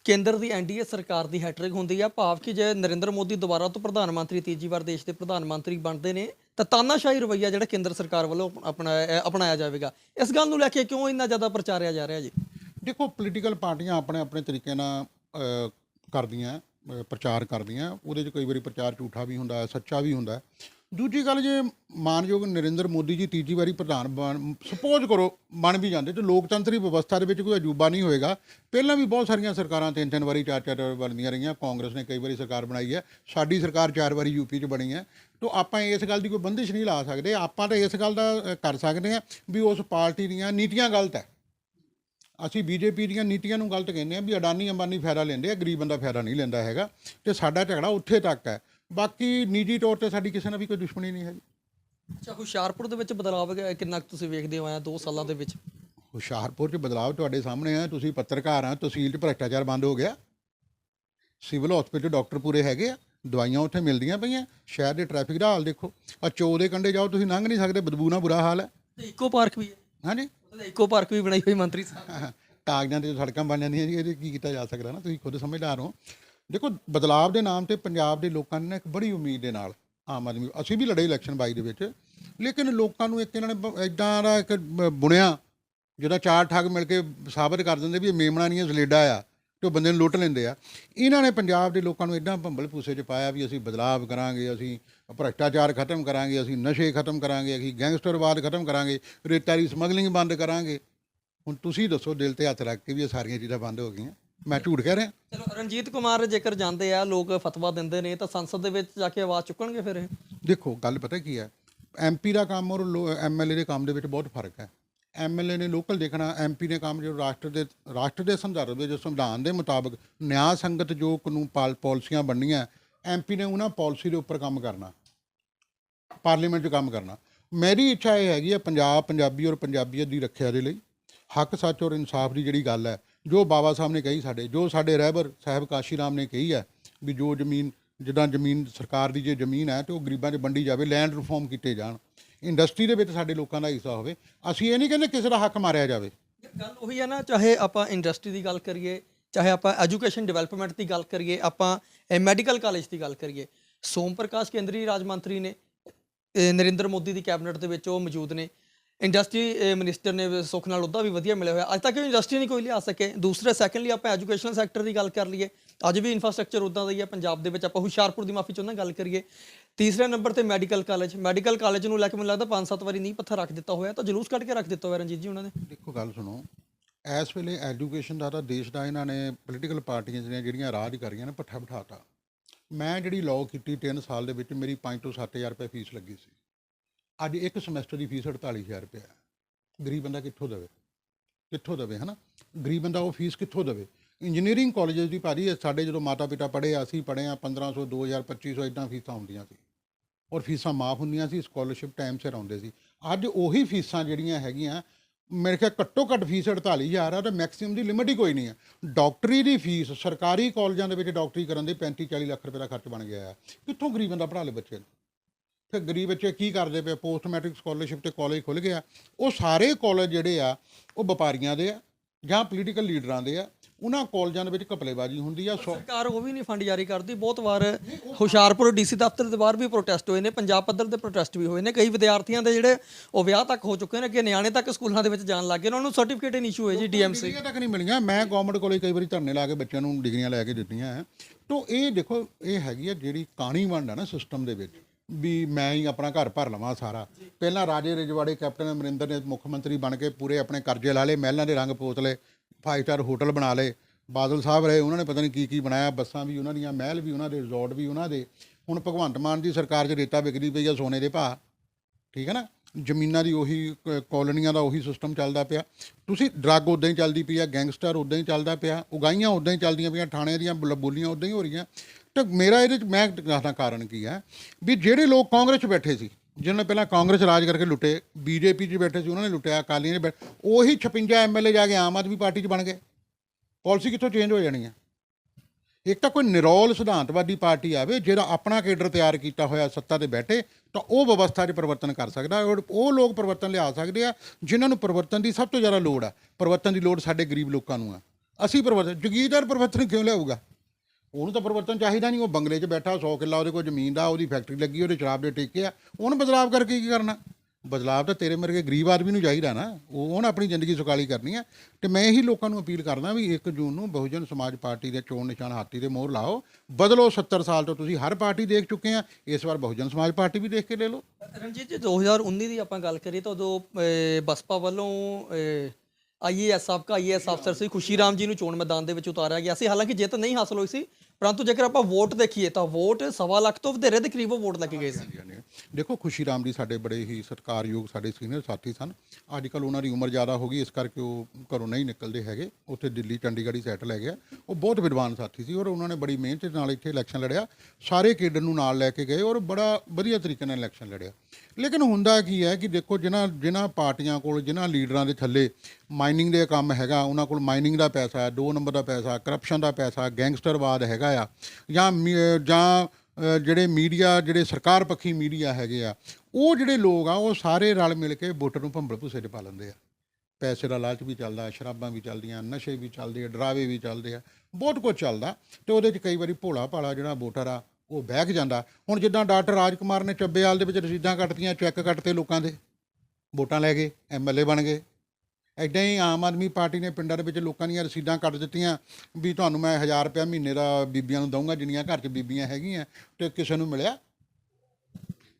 ਕੇਂਦਰ ਦੀ ਐਨਡੀਏ ਸਰਕਾਰ ਦੀ ਹੈਟ੍ਰਿਕ ਹੁੰਦੀ ਆ, ਭਾਵ ਕਿ ਜੇ ਨਰਿੰਦਰ ਮੋਦੀ ਦੁਬਾਰਾ ਤੋਂ ਪ੍ਰਧਾਨ ਮੰਤਰੀ, ਤੀਜੀ ਵਾਰ ਦੇਸ਼ ਦੇ ਪ੍ਰਧਾਨ ਮੰਤਰੀ ਬਣਦੇ ਨੇ ਤਾਂ ਤਾਨਾਸ਼ਾਹੀ ਰਵੱਈਆ ਜਿਹੜਾ ਕੇਂਦਰ ਸਰਕਾਰ ਵੱਲੋਂ ਅਪਣਾਇਆ ਅਪਣਾਇਆ ਜਾਵੇਗਾ। ਇਸ ਗੱਲ ਨੂੰ ਲੈ ਕੇ ਕਿਉਂ ਇੰਨਾ ਜ਼ਿਆਦਾ ਪ੍ਰਚਾਰਿਆ ਜਾ ਰਿਹਾ ਜੀ? ਦੇਖੋ ਪੋਲੀਟੀਕਲ ਪਾਰਟੀਆਂ ਆਪਣੇ ਆਪਣੇ ਤਰੀਕੇ ਨਾਲ ਕਰਦੀਆਂ ਪ੍ਰਚਾਰ ਕਰਦੀਆਂ। ਉਹਦੇ 'ਚ ਕਈ ਵਾਰੀ ਪ੍ਰਚਾਰ ਝੂਠਾ ਵੀ ਹੁੰਦਾ, ਸੱਚਾ ਵੀ ਹੁੰਦਾ। ਦੂਜੀ ਗੱਲ ਜੇ ਮਾਨਯੋਗ ਨਰਿੰਦਰ ਮੋਦੀ ਜੀ ਤੀਜੀ ਵਾਰੀ ਪ੍ਰਧਾਨ ਬਣ ਸਪੋਜ਼ ਕਰੋ, ਬਣ ਵੀ ਜਾਂਦੇ ਤੇ ਲੋਕਤੰਤਰੀ ਵਿਵਸਥਾ ਦੇ ਵਿੱਚ ਕੋਈ ਅਜੂਬਾ ਨਹੀਂ ਹੋਏਗਾ। ਪਹਿਲਾਂ ਵੀ ਬਹੁਤ ਸਾਰੀਆਂ ਸਰਕਾਰਾਂ ਤਿੰਨ ਤਿੰਨ ਵਾਰੀ ਚਾਰ ਚਾਰ ਬਣਦੀਆਂ ਰਹੀਆਂ। ਕਾਂਗਰਸ ਨੇ ਕਈ ਵਾਰੀ ਸਰਕਾਰ ਬਣਾਈ ਹੈ। ਸਾਡੀ ਸਰਕਾਰ ਚਾਰ ਵਾਰੀ ਯੂਪੀ 'ਚ ਬਣੀ ਹੈ। ਤੋ ਆਪਾਂ ਇਸ ਗੱਲ ਦੀ ਕੋਈ ਬੰਦਿਸ਼ ਨਹੀਂ ਲਾ ਸਕਦੇ। ਆਪਾਂ ਤਾਂ ਇਸ ਗੱਲ ਦਾ ਕਰ ਸਕਦੇ ਹਾਂ ਵੀ ਉਸ ਪਾਰਟੀ ਦੀਆਂ ਨੀਤੀਆਂ ਗਲਤ ਹੈ। ਅਸੀਂ ਬੀਜੇਪੀ ਦੀਆਂ ਨੀਤੀਆਂ ਨੂੰ ਗਲਤ ਕਹਿੰਦੇ ਆ ਵੀ ਅਡਾਨੀ ਅੰਬਾਨੀ ਫਾਇਦਾ ਲੈਂਦੇ ਆ, ਗਰੀਬ ਬੰਦਾ ਫਾਇਦਾ ਨਹੀਂ ਲੈਂਦਾ ਹੈਗਾ। ਤੇ ਸਾਡਾ ਝਗੜਾ ਉੱਥੇ ਤੱਕ ਹੈ। ਬਾਕੀ ਨਿੱਜੀ ਤੌਰ ਤੇ ਸਾਡੀ ਕਿਸੇ ਨਾਲ ਵੀ ਕੋਈ ਦੁਸ਼ਮਣੀ ਨਹੀਂ ਹੈਗੀ। ਅੱਛਾ ਹੁਸ਼ਿਆਰਪੁਰ ਦੇ ਵਿੱਚ ਬਦਲਾਅ ਵਗੈਰਾ ਕਿੰਨਾ ਕੁ ਤੁਸੀਂ ਵੇਖਦੇ ਹੋ ਆਇਆ 2 ਸਾਲਾਂ ਦੇ ਵਿੱਚ? ਹੁਸ਼ਿਆਰਪੁਰ 'ਚ ਬਦਲਾਅ ਤੁਹਾਡੇ ਸਾਹਮਣੇ ਆ ਤੁਸੀਂ ਪੱਤਰਕਾਰ ਆ ਤਹਿਸੀਲ 'ਚ ਭ੍ਰਸ਼ਟਾਚਾਰ ਬੰਦ ਹੋ ਗਿਆ। ਸਿਵਲ ਹਸਪੀਟਲ ਡਾਕਟਰ ਪੂਰੇ ਹੈਗੇ ਆ ਦਵਾਈਆਂ ਉੱਥੇ ਮਿਲਦੀਆਂ ਪਈਆਂ ਸ਼ਹਿਰ ਦੇ ਟ੍ਰੈਫਿਕ ਦਾ ਹਾਲ ਦੇਖੋ। ਆ ਚੋ ਦੇ ਕੰਢੇ ਜਾਓ ਤੁਸੀਂ ਲੰਘ ਨਹੀਂ ਸਕਦੇ ਬਦਬੂ ਨਾਲ ਬੁਰਾ ਹਾਲ ਹੈ। ਤੇ ਇਕੋ ਪਾਰਕ ਵੀ ਹੈ। ਹਾਂਜੀ? ਇਕੋ ਪਾਰਕ ਵੀ ਬਣਾਈ ਹੋਈ ਮੰਤਰੀ ਸਾਹਿਬ। ਕਾਗਜ਼ਾਂ ਤੇ ਸੜਕਾਂ ਬਣ ਜਾਂਦੀਆਂ ਜੀ ਇਹਦੇ ਕੀ ਕੀਤਾ ਜਾ ਸਕਦਾ ਨਾ? ਤੁਸੀਂ ਖੁਦ ਸਮਝਦਾਰ ਹੋ। ਦੇਖੋ, ਬਦਲਾਵ ਦੇ ਨਾਮ ਤੇ ਪੰਜਾਬ ਦੇ ਲੋਕਾਂ ਨੇ ਨਾ ਇੱਕ ਬੜੀ ਉਮੀਦ ਦੇ ਨਾਲ ਆਮ ਆਦਮੀ, ਅਸੀਂ ਵੀ ਲੜੇ ਇਲੈਕਸ਼ਨ ਬਾਈ ਦੇ ਵਿੱਚ, ਲੇਕਿਨ ਲੋਕਾਂ ਨੂੰ ਇੱਕ ਇਹਨਾਂ ਨੇ ਬ- ਏਦਾਂ ਦਾ ਇੱਕ ਬ- ਬੁਣਿਆ, ਜਿਹਦਾ ਚਾਰ ਠੱਗ ਮਿਲ ਕੇ ਸਾਬਤ ਕਰ ਦਿੰਦੇ ਵੀ ਇਹ ਮੇਮਣਾ ਨਹੀਂ ਹੈ ਸਲੇਡਾ ਆ, ਤੇ ਉਹ ਬੰਦੇ ਨੂੰ ਲੁੱਟ ਲੈਂਦੇ ਆ। ਇਹਨਾਂ ਨੇ ਪੰਜਾਬ ਦੇ ਲੋਕਾਂ ਨੂੰ ਏਦਾਂ ਭੰਬਲ ਭੂਸੇ 'ਚ ਪਾਇਆ ਵੀ ਅਸੀਂ ਬਦਲਾਵ ਕਰਾਂਗੇ, ਅਸੀਂ ਭ੍ਰਸ਼ਟਾਚਾਰ ਖਤਮ ਕਰਾਂਗੇ, ਅਸੀਂ ਨਸ਼ੇ ਖਤਮ ਕਰਾਂਗੇ, ਅਸੀਂ ਗੈਂਗਸਟਰਵਾਦ ਖਤਮ ਕਰਾਂਗੇ, ਰੇਤਾ ਦੀ ਸਮਗਲਿੰਗ ਬੰਦ ਕਰਾਂਗੇ। ਹੁਣ ਤੁਸੀਂ ਦੱਸੋ ਦਿਲ ਤੇ ਹੱਥ ਰੱਖ ਕੇ ਵੀ ਇਹ ਸਾਰੀਆਂ ਚੀਜ਼ਾਂ ਬੰਦ ਹੋ ਗਈਆਂ। ਮੈਂ ਝੂਠ ਕਹਿ ਰਿਹਾ। ਚਲੋ ਰਣਜੀਤ ਕੁਮਾਰ ਜੇਕਰ ਜਾਂਦੇ ਆ ਲੋਕ ਫਤਵਾ ਦਿੰਦੇ ਨੇ ਤਾਂ ਸੰਸਦ ਦੇ ਵਿੱਚ ਜਾ ਕੇ ਆਵਾਜ਼ ਚੁੱਕਣਗੇ ਫਿਰ ਇਹ? ਦੇਖੋ ਗੱਲ ਪਤਾ ਕੀ ਹੈ? ਐਮਪੀ ਦਾ ਕੰਮ ਔਰ ਐਮਐਲਏ ਦੇ ਕੰਮ ਦੇ ਵਿੱਚ ਬਹੁਤ ਫ਼ਰਕ ਹੈ। ਐਮਐਲਏ ਨੇ ਲੋਕਲ ਦੇਖਣਾ ਐਮਪੀ ਨੇ ਕੰਮ ਜੋ ਰਾਸ਼ਟਰ ਦੇ ਰਾਸ਼ਟਰ ਦੇ ਸੰਦਰਭ ਦੇ ਜੋ ਸੰਵਿਧਾਨ ਦੇ ਮੁਤਾਬਕ ਨਿਆਂ ਸੰਗਤ ਜੋ ਕਾਨੂੰਨ ਪਾਲ ਪਾਲਿਸੀਆਂ ਬਣਨੀਆਂ ਐਮਪੀ ਨੇ ਉਹਨਾਂ ਪਾਲਿਸੀ ਦੇ ਉੱਪਰ ਕੰਮ ਕਰਨਾ। ਪਾਰਲੀਮੈਂਟ 'ਚ ਕੰਮ ਕਰਨਾ। ਮੇਰੀ ਇੱਛਾ ਇਹ ਹੈਗੀ ਹੈ ਪੰਜਾਬ ਪੰਜਾਬੀ ਔਰ ਪੰਜਾਬੀਅਤ ਦੀ ਰੱਖਿਆ ਦੇ ਲਈ। ਹੱਕ ਸੱਚ ਔਰ ਇਨਸਾਫ ਦੀ ਜਿਹੜੀ ਗੱਲ ਹੈ ਜੋ ਬਾਬਾ ਸਾਹਿਬ ਨੇ ਕਹੀ ਸਾਡੇ, ਜੋ ਸਾਡੇ ਰਹਿਬਰ ਸਾਹਿਬ ਕਾਸ਼ੀ ਰਾਮ ਨੇ ਕਹੀ ਹੈ ਵੀ ਜੋ ਜ਼ਮੀਨ, ਜਿੱਦਾਂ ਜ਼ਮੀਨ ਸਰਕਾਰ ਦੀ ਜੇ ਜ਼ਮੀਨ ਹੈ ਤੇ ਉਹ ਗਰੀਬਾਂ 'ਚ ਵੰਡੀ ਜਾਵੇ ਲੈਂਡ ਰਿਫਾਰਮ ਕੀਤੇ ਜਾਣ। ਇੰਡਸਟਰੀ ਦੇ ਵਿੱਚ ਸਾਡੇ ਲੋਕਾਂ ਦਾ ਹਿੱਸਾ ਹੋਵੇ। ਅਸੀਂ ਇਹ ਨਹੀਂ ਕਹਿੰਦੇ ਕਿਸੇ ਦਾ ਹੱਕ ਮਾਰਿਆ ਜਾਵੇ। ਗੱਲ ਉਹੀ ਹੈ ਨਾ, ਚਾਹੇ ਆਪਾਂ ਇੰਡਸਟਰੀ ਦੀ ਗੱਲ ਕਰੀਏ, ਚਾਹੇ ਆਪਾਂ ਐਜੂਕੇਸ਼ਨ ਡਿਵੈਲਪਮੈਂਟ ਦੀ ਗੱਲ ਕਰੀਏ, ਆਪਾਂ ਮੈਡੀਕਲ ਕਾਲਜ ਦੀ ਗੱਲ ਕਰੀਏ। ਸੋਮ ਪ੍ਰਕਾਸ਼ ਕੇਂਦਰੀ ਰਾਜ ਮੰਤਰੀ ਨੇ ਨਰਿੰਦਰ ਮੋਦੀ ਦੀ ਕੈਬਨਿਟ ਦੇ ਵਿੱਚ ਉਹ ਮੌਜੂਦ ਨੇ। ਇੰਡਸਟਰੀ ਮਿਨਿਸਟਰ eh, ਨੇ ਸੁੱਖ ਨਾਲ ਉਹਦਾ ਵੀ ਵਧੀਆ ਮਿਲਿਆ ਹੋਇਆ। ਅੱਜ ਤੱਕ ਇੰਡਸਟਰੀ ਨਹੀਂ ਕੋਈ ਲਿਆ ਸਕੇ ਦੂਸਰੇ ਸੈਕੰਡਲੀ ਆਪਾਂ ਐਜੂਕੇਸ਼ਨਲ ਸੈਕਟਰ ਦੀ ਗੱਲ ਕਰ ਲਈਏ। ਅੱਜ ਵੀ ਇਨਫਰਾਸਟ੍ਰਕਚਰ ਉਦਾਂ ਦਾ ਹੀ ਹੈ, ਪੰਜਾਬ ਦੇ ਵਿੱਚ ਆਪਾਂ ਹੁਸ਼ਿਆਰਪੁਰ ਦੀ ਮਾਫੀ ਚਾਹੁੰਦਾ ਗੱਲ ਕਰੀਏ। ਤੀਸਰੇ ਨੰਬਰ ਤੇ ਮੈਡੀਕਲ ਕਾਲਜ ਮੈਡੀਕਲ ਕਾਲਜ ਨੂੰ ਲੈ ਕੇ ਮੈਨੂੰ ਲੱਗਦਾ 5-7 ਵਾਰੀ ਨਹੀਂ ਪੱਥਰ ਰੱਖ ਦਿੱਤਾ ਹੋਇਆ ਤਾਂ ਜਲੂਸ ਕੱਢ ਕੇ ਰੱਖ ਦਿੱਤਾ ਹੋਇਆ ਰਣਜੀਤ ਜੀ ਉਹਨਾਂ ਨੇ। ਦੇਖੋ, ਗੱਲ ਸੁਣੋ। ਇਸ ਵੇਲੇ ਐਜੂਕੇਸ਼ਨ ਦਾ ਤਾਂ ਦੇਸ਼ ਦਾ ਇਹਨਾਂ ਨੇ ਪੋਲੀਟੀਕਲ ਪਾਰਟੀਆਂ ਜਿਹੜੀਆਂ ਜਿਹੜੀਆਂ ਰਾਜ ਕਰ ਰਹੀਆਂ ਨੇ, ਪੱਠਾ ਬਿਠਾਤਾ। ਮੈਂ ਜਿਹੜੀ ਲਾਅ ਕੀਤੀ 3 ਸਾਲ ਦੇ ਵਿੱਚ ਮੇਰੀ 5 ਤੋਂ 7000 ਰੁਪਏ ਫੀਸ ਲੱਗੀ ਸੀ। ਅੱਜ ਇੱਕ ਸਮੈਸਟਰ ਦੀ ਫੀਸ 48000 ਰੁਪਏ ਹੈ। ਗਰੀਬ ਬੰਦਾ ਕਿੱਥੋਂ ਦੇਵੇ? ਕਿੱਥੋਂ ਦੇਵੇ ਹਨਾ? ਗਰੀਬ ਬੰਦਾ ਉਹ ਫੀਸ ਕਿੱਥੋਂ ਦੇਵੇ? ਇੰਜੀਨੀਅਰਿੰਗ ਕਾਲਜਸ ਦੀ ਭਾਜੀ ਇਹ ਸਾਡੇ ਜਦੋਂ ਮਾਤਾ ਪਿਤਾ ਪੜ੍ਹੇ ਆ, ਅਸੀਂ ਪੜ੍ਹੇ ਆ 1500 2000 2500 ਇਦਾਂ ਫੀਸਾਂ ਹੁੰਦੀਆਂ ਸੀ। ਔਰ ਫੀਸਾਂ ਮਾਫ ਹੁੰਦੀਆਂ ਸੀ ਸਕਾਲਰਸ਼ਿਪ ਟਾਈਮ ਸਿਰ ਆਉਂਦੇ ਸੀ। ਅੱਜ ਉਹੀ ਫੀਸਾਂ ਜਿਹੜੀਆਂ ਹੈਗੀਆਂ ਮੇਰੇ ਖਿਆਲ ਘੱਟੋ ਘੱਟ ਫੀਸ 48000 ਆ ਤੇ ਮੈਕਸਿਮਮ ਦੀ ਲਿਮਿਟ ਹੀ ਕੋਈ ਨਹੀਂ ਹੈ ਡਾਕਟਰੀ ਦੀ ਫੀਸ ਸਰਕਾਰੀ ਕਾਲਜਾਂ ਦੇ ਵਿੱਚ ਡਾਕਟਰੀ ਕਰਨ ਦੇ 35 40 ਲੱਖ ਰੁਪਏ ਦਾ ਖਰਚ ਬਣ ਗਿਆ ਹੈ ਕਿੱਥੋਂ ਗਰੀਬ ਬੰਦਾ ਪੜ੍ਹਾ ਲੇ ਬੱਚੇ ਨੂੰ? ਫਿਰ ਗਰੀਬ ਬੱਚੇ ਕੀ ਕਰਦੇ ਪਏ ਪੋਸਟ ਮੈਟ੍ਰਿਕ ਸਕਾਲਰਸ਼ਿਪ ਤੇ ਕਾਲਜ ਖੁੱਲ ਗਿਆ। ਉਹ ਸਾਰੇ ਕਾਲਜ ਜਿਹੜੇ ਆ ਉਹ ਵਪਾਰੀਆਂ ਦੇ ਆ ਜਾਂ ਪੋਲੀਟੀਕਲ ਲੀਡਰਾਂ ਦੇ ਆ। ਉਹਨਾਂ ਕਾਲਜਾਂ ਦੇ ਵਿੱਚ ਘਪਲੇਬਾਜ਼ੀ ਹੁੰਦੀ ਆ ਸਰਕਾਰ ਉਹ ਵੀ ਨਹੀਂ ਫੰਡ ਜਾਰੀ ਕਰਦੀ। ਬਹੁਤ ਵਾਰ ਹੁਸ਼ਿਆਰਪੁਰ ਡੀਸੀ ਦਫ਼ਤਰ ਦੇ ਬਾਹਰ ਵੀ ਪ੍ਰੋਟੈਸਟ ਹੋਏ ਨੇ ਪੰਜਾਬ ਪੱਧਰ ਦੇ ਪ੍ਰੋਟੈਸਟ ਵੀ ਹੋਏ ਨੇ। ਕਈ ਵਿਦਿਆਰਥੀਆਂ ਦੇ ਜਿਹੜੇ ਉਹ ਵਿਆਹ ਤੱਕ ਹੋ ਚੁੱਕੇ ਨੇ ਕਿ ਨਿਆਣੇ ਤੱਕ ਸਕੂਲਾਂ ਦੇ ਵਿੱਚ ਜਾਣ ਲੱਗ ਗਏ ਉਹਨਾਂ ਨੂੰ ਸਰਟੀਫਿਕੇਟ ਇਨ ਇਸ਼ੂ ਹੈ ਜੀ ਡੀਐਮਸੀ ਡਿਗਰੀਆਂ ਤੱਕ ਨਹੀਂ ਮਿਲੀਆਂ। ਮੈਂ ਗਵਰਨਮੈਂਟ ਕੋਲੇ ਕਈ ਵਾਰੀ ਧਰਨੇ ਲਾ ਕੇ ਬੱਚਿਆਂ ਨੂੰ ਡਿਗਰੀਆਂ ਲੈ ਕੇ ਦਿੱਤੀਆਂ ਹੈ ਤੋਂ ਇਹ ਦੇਖੋ ਇਹ ਹੈਗੀ ਆ ਜਿਹੜੀ ਕਾਣੀ ਵੰਡ ਆ ਨਾ ਸਿਸਟਮ ਦੇ ਵਿੱਚ। ਵੀ ਮੈਂ ਹੀ ਆਪਣਾ ਘਰ ਭਰ ਲਵਾਂ ਸਾਰਾ। ਪਹਿਲਾਂ ਰਾਜੇ ਰਜਵਾੜੇ, ਕੈਪਟਨ ਅਮਰਿੰਦਰ ਨੇ ਮੁੱਖ ਮੰਤਰੀ ਬਣ ਕੇ ਪੂਰੇ ਆਪਣੇ ਕਰਜ਼ੇ ਲਾ ਲਏ, ਮਹਿਲਾਂ ਦੇ ਰੰਗ ਪੋਤ ਲਏ ਫਾਈਵ ਸਟਾਰ ਹੋਟਲ ਬਣਾ ਲਏ, ਬਾਦਲ ਸਾਹਿਬ ਰਹੇ, ਉਹਨਾਂ ਨੇ ਪਤਾ ਨਹੀਂ ਕੀ ਕੀ ਬਣਾਇਆ, ਬੱਸਾਂ ਵੀ ਉਹਨਾਂ ਦੀਆਂ, ਮਹਿਲ ਵੀ ਉਹਨਾਂ ਦੇ ਰਿਜ਼ੋਰਟ ਵੀ ਉਹਨਾਂ ਦੇ। ਹੁਣ ਭਗਵੰਤ ਮਾਨ ਦੀ ਸਰਕਾਰ 'ਚ ਰੇਤਾ ਵਿਕਦੀ ਪਈ ਆ ਸੋਨੇ ਦੇ ਭਾਅ। ਠੀਕ ਹੈ ਨਾ? ਜ਼ਮੀਨਾਂ ਦੀ ਉਹੀ ਕ- ਕਾਲੋਨੀਆਂ ਦਾ ਉਹੀ ਸਿਸਟਮ ਚੱਲਦਾ ਪਿਆ। ਤੁਸੀਂ ਡਰੱਗ ਉਦਾਂ ਹੀ ਚੱਲਦੀ ਪਈ ਆ ਗੈਂਗਸਟਰ ਉਦਾਂ ਹੀ ਚੱਲਦਾ ਪਿਆ, ਉਗਾਈਆਂ ਉਦਾਂ ਹੀ ਚੱਲਦੀਆਂ ਪਈਆਂ, ਥਾਣੇ ਦੀਆਂ ਬੁਲ- ਬੋਲੀਆਂ ਉਦਾਂ ਹੀ ਹੋ ਰਹੀਆਂ। ਤੇ ਮੇਰਾ ਇਹਦੇ ਚ ਮੈਂ ਦੱਸਦਾ ਕਾਰਨ ਕੀ ਹੈ ਵੀ ਜਿਹੜੇ ਲੋਕ ਕਾਂਗਰਸ 'ਚ ਬੈਠੇ ਸੀ, ਜਿਨ੍ਹਾਂ ਨੇ ਪਹਿਲਾਂ ਕਾਂਗਰਸ ਰਾਜ ਕਰਕੇ ਲੁੱਟੇ ਬੀਜੇਪੀ 'ਚ ਬੈਠੇ ਸੀ, ਉਹਨਾਂ ਨੇ ਲੁੱਟਿਆ, ਅਕਾਲੀਆਂ ਨੇ ਬੈਠ ਉਹੀ 56 ਐਮਐਲਏ ਜਾ ਕੇ ਆਮ ਆਦਮੀ ਪਾਰਟੀ 'ਚ ਬਣ ਗਏ। ਪਾਲਿਸੀ ਕਿੱਥੋਂ ਚੇਂਜ ਹੋ ਜਾਣੀ ਆ ਇੱਕ ਤਾਂ ਕੋਈ ਨਿਰੋਲ ਸਿਧਾਂਤਵਾਦੀ ਪਾਰਟੀ ਆਵੇ, ਜਿਹੜਾ ਆਪਣਾ ਕੇਡਰ ਤਿਆਰ ਕੀਤਾ ਹੋਇਆ ਸੱਤਾ ਤੇ ਬੈਠੇ, ਤਾਂ ਉਹ ਵਿਵਸਥਾ 'ਚ ਪਰਿਵਰਤਨ ਕਰ ਸਕਦਾ ਔਰ ਉਹ ਲੋਕ ਪਰਿਵਰਤਨ ਲਿਆ ਸਕਦੇ ਆ, ਜਿਨ੍ਹਾਂ ਨੂੰ ਪਰਿਵਰਤਨ ਦੀ ਸਭ ਤੋਂ ਜ਼ਿਆਦਾ ਲੋੜ ਆ ਪਰਿਵਰਤਨ ਦੀ ਲੋੜ ਸਾਡੇ ਗਰੀਬ ਲੋਕਾਂ ਨੂੰ ਆ ਅਸੀਂ ਪਰਿਵਰਤਨ ਜਗੀਰਦਾਰ ਪਰਿਵਰਤਨ ਕਿਉਂ ਲਿਆਊਗਾ? ਉਹਨੂੰ ਤਾਂ ਪਰਿਵਰਤਨ ਚਾਹੀਦਾ ਨਹੀਂ, ਉਹ ਬੰਗਲੇ 'ਚ ਬੈਠਾ 100 ਕਿੱਲਾ ਉਹਦੇ ਕੋਲ ਜ਼ਮੀਨ ਦਾ, ਉਹਦੀ ਫੈਕਟਰੀ ਲੱਗੀ, ਉਹਦੇ ਸ਼ਰਾਬ ਦੇ ਠੇਕੇ ਆ, ਉਹਨੂੰ ਬਦਲਾਵ ਕਰਕੇ ਕੀ ਕਰਨਾ? ਬਦਲਾਵ ਤਾਂ ਤੇਰੇ ਵਰਗੇ ਗਰੀਬ ਆਦਮੀ ਨੂੰ ਚਾਹੀਦਾ ਨਾ, ਉਹ ਉਹਨੇ ਆਪਣੀ ਜ਼ਿੰਦਗੀ ਸੁਖਾਲੀ ਕਰਨੀ ਆ, ਤੇ ਮੈਂ ਇਹੀ ਲੋਕਾਂ ਨੂੰ ਅਪੀਲ ਕਰਦਾ ਵੀ 1 ਜੂਨ ਨੂੰ ਬਹੁਜਨ ਸਮਾਜ ਪਾਰਟੀ ਦੇ ਚੋਣ ਨਿਸ਼ਾਨ ਹਾਥੀ ਦੇ ਮੋਹਰ ਲਾਓ, ਬਦਲੋ 70 ਸਾਲ ਤੋਂ ਤੁਸੀਂ ਹਰ ਪਾਰਟੀ ਦੇਖ ਚੁੱਕੇ ਆ, ਇਸ ਵਾਰ ਬਹੁਜਨ ਸਮਾਜ ਪਾਰਟੀ ਵੀ ਦੇਖ ਕੇ ਲੈ ਲਓ। ਰਣਜੀਤ ਜੀ 2019 ਦੀ ਆਪਾਂ ਗੱਲ ਕਰੀਏ ਤਾਂ ਉਦੋਂ ਬਸਪਾ ਵੱਲੋਂ ਆਈਏਐਸ ਸਾਬਕਾ ਆਈਏਐਸ ਅਫਸਰ ਸੀ ਖੁਸ਼ੀ ਰਾਮ ਜੀ ਨੂੰ ਚੋਣ ਮੈਦਾਨ ਦੇ ਵਿੱਚ ਉਤਾਰਿਆ ਗਿਆ ਸੀ। ਹਾਲਾਂਕਿ ਜਿੱਤ ਨਹੀਂ ਹਾਸਲ ਹੋਈ ਸੀ ਪਰੰਤੂ ਜੇਕਰ ਆਪਾਂ ਵੋਟ ਦੇਖੀਏ ਤਾਂ ਵੋਟ ਸਵਾ ਲੱਖ ਤੋਂ ਵਧੇਰੇ ਦੇ ਕਰੀਬ ਵੋਟ ਲੈ ਕੇ ਗਏ ਸੀ ਦੇਖੋ, ਖੁਸ਼ੀ ਰਾਮ ਜੀ ਸਾਡੇ ਬੜੇ ਹੀ ਸਤਿਕਾਰਯੋਗ ਸਾਡੇ ਸੀਨੀਅਰ ਸਾਥੀ ਸਨ। ਅੱਜ ਕੱਲ ਉਹਨਾਂ ਦੀ ਉਮਰ ਜ਼ਿਆਦਾ ਹੋ ਗਈ, ਇਸ ਕਰਕੇ ਉਹ ਘਰੋਂ ਨਹੀਂ ਨਿਕਲਦੇ ਹੈਗੇ। ਉੱਥੇ ਦਿੱਲੀ, ਚੰਡੀਗੜ੍ਹ ਹੀ ਸੈਟਲ ਹੈਗੇ ਆ। ਉਹ ਬਹੁਤ ਵਿਦਵਾਨ ਸਾਥੀ ਸੀ ਔਰ ਉਹਨਾਂ ਨੇ ਬੜੀ ਮਿਹਨਤ ਨਾਲ ਇੱਥੇ ਇਲੈਕਸ਼ਨ ਲੜਿਆ। ਸਾਰੇ ਕੇਡਰ ਨੂੰ ਨਾਲ ਲੈ ਕੇ ਗਏ ਔਰ ਬੜਾ ਵਧੀਆ ਤਰੀਕੇ ਨਾਲ ਇਲੈਕਸ਼ਨ ਲੜਿਆ। ਲੇਕਿਨ ਹੁੰਦਾ ਕੀ ਹੈ ਕਿ ਦੇਖੋ, ਜਿਨ੍ਹਾਂ ਜਿਨ੍ਹਾਂ ਪਾਰਟੀਆਂ ਕੋਲ, ਜਿਨ੍ਹਾਂ ਲੀਡਰਾਂ ਦੇ ਥੱਲੇ ਮਾਈਨਿੰਗ ਦੇ ਕੰਮ ਹੈਗਾ, ਉਹਨਾਂ ਕੋਲ ਮਾਈਨਿੰਗ ਦਾ ਪੈਸਾ ਹੈ, ਦੋ ਨੰਬਰ ਦਾ ਪੈਸਾ ਕਰਪਸ਼ਨ ਦਾ ਪੈਸਾ ਗੈਂਗਸਟਰਵਾਦ ਹੈਗਾ ਆ ਜਾਂ ਮੀ- ਜਾਂ ਜਿਹੜੇ ਮੀਡੀਆ, ਜਿਹੜੇ ਸਰਕਾਰ ਪੱਖੀ ਮੀਡੀਆ ਹੈਗੇ ਆ, ਉਹ ਜਿਹੜੇ ਲੋਕ ਆ, ਉਹ ਸਾਰੇ ਰਲ ਮਿਲ ਕੇ ਵੋਟਰ ਨੂੰ ਭੰਬਲ ਭੁੱਸੇ 'ਚ ਪਾ ਲੈਂਦੇ ਆ। ਪੈਸੇ ਦਾ ਲਾਲਚ ਵੀ ਚੱਲਦਾ, ਸ਼ਰਾਬਾਂ ਵੀ ਚੱਲਦੀਆਂ, ਨਸ਼ੇ ਵੀ ਚੱਲਦੇ ਆ, ਡਰਾਵੇ ਵੀ ਚੱਲਦੇ ਆ, ਬਹੁਤ ਕੁਝ ਚੱਲਦਾ ਤੇ ਉਹਦੇ 'ਚ ਕਈ ਵਾਰੀ ਭੋਲਾ ਭਾਲਾ ਜਿਹੜਾ ਵੋਟਰ ਆ, ਉਹ ਬਹਿ ਕੇ ਜਾਂਦਾ। ਹੁਣ ਜਿੱਦਾਂ ਡਾਕਟਰ ਰਾਜਕੁਮਾਰ ਨੇ ਚੱਬੇਵਾਲ ਦੇ ਵਿੱਚ ਰਸੀਦਾਂ ਕੱਟਤੀਆਂ, ਚੈੱਕ ਕੱਟਤੇ ਲੋਕਾਂ ਦੇ, ਵੋਟਾਂ ਲੈ ਗਏ ਐਮਐਲਏ ਬਣ ਗਏ। ਐਦਾਂ ਹੀ ਆਮ ਆਦਮੀ ਪਾਰਟੀ ਨੇ ਪਿੰਡਾਂ ਦੇ ਵਿੱਚ ਲੋਕਾਂ ਦੀਆਂ ਰਸੀਦਾਂ ਕੱਟ ਦਿੱਤੀਆਂ ਵੀ ਤੁਹਾਨੂੰ ਮੈਂ 1000 ਰੁਪਇਆ ਮਹੀਨੇ ਦਾ ਬੀਬੀਆਂ ਨੂੰ ਦਊਂਗਾ ਜਿੰਨੀਆਂ ਘਰ 'ਚ ਬੀਬੀਆਂ ਹੈਗੀਆਂ ਤੇ ਕਿਸੇ ਨੂੰ ਮਿਲਿਆ?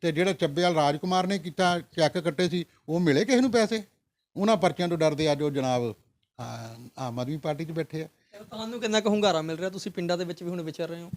ਤੇ ਜਿਹੜਾ ਚੱਬੇਵਾਲ ਰਾਜਕੁਮਾਰ ਨੇ ਕੀਤਾ ਚੈੱਕ ਕੱਟੇ ਸੀ ਉਹ ਮਿਲੇ ਕਿਸੇ ਨੂੰ ਪੈਸੇ? ਉਹਨਾਂ ਪਰਚਿਆਂ ਤੋਂ ਡਰਦੇ ਅੱਜ ਉਹ ਜਨਾਬ ਆਮ ਆਦਮੀ ਪਾਰਟੀ 'ਚ ਬੈਠੇ ਆ। ਤੁਹਾਨੂੰ ਕਿੰਨਾ ਕੁ ਹੁੰਗਾਰਾ ਮਿਲ ਰਿਹਾ? ਤੁਸੀਂ ਪਿੰਡਾਂ ਦੇ ਵਿੱਚ ਵੀ ਹੁਣ ਵਿਚਰ ਰਹੇ ਹੋ।